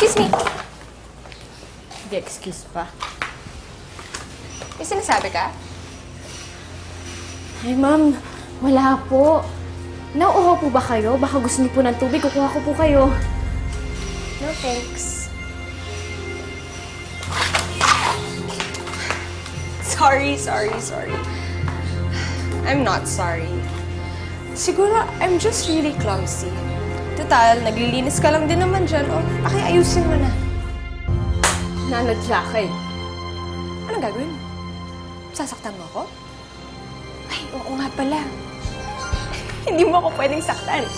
Excuse me. Hindi, excuse pa. May sinasabi ka? Ay, ma'am. Wala po. Nauuhaw po ba kayo? Baka gusto niyo po ng tubig. Kukuha ko po kayo. No, thanks. Sorry, sorry, sorry. I'm not sorry. Siguro, I'm just really clumsy. Total, naglilinis ka lang din naman dyan. O, pakiayusin mo na. Nanadya ka eh. Anong gagawin mo? Sasaktan mo ako? Ay, oo nga pala. Hindi mo ako pwedeng saktan.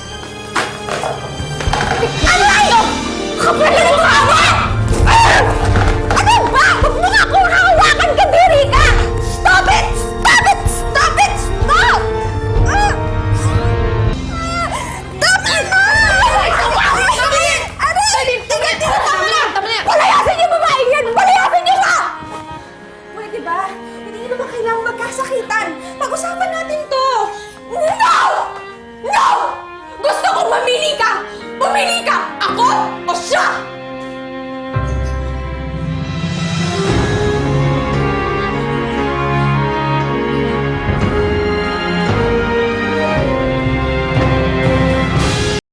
ba? Hindi naman kailangang magkasakitan. Pag-usapan natin to! No! No! Gusto ko mamili ka! Pumili ka! Ako o siya!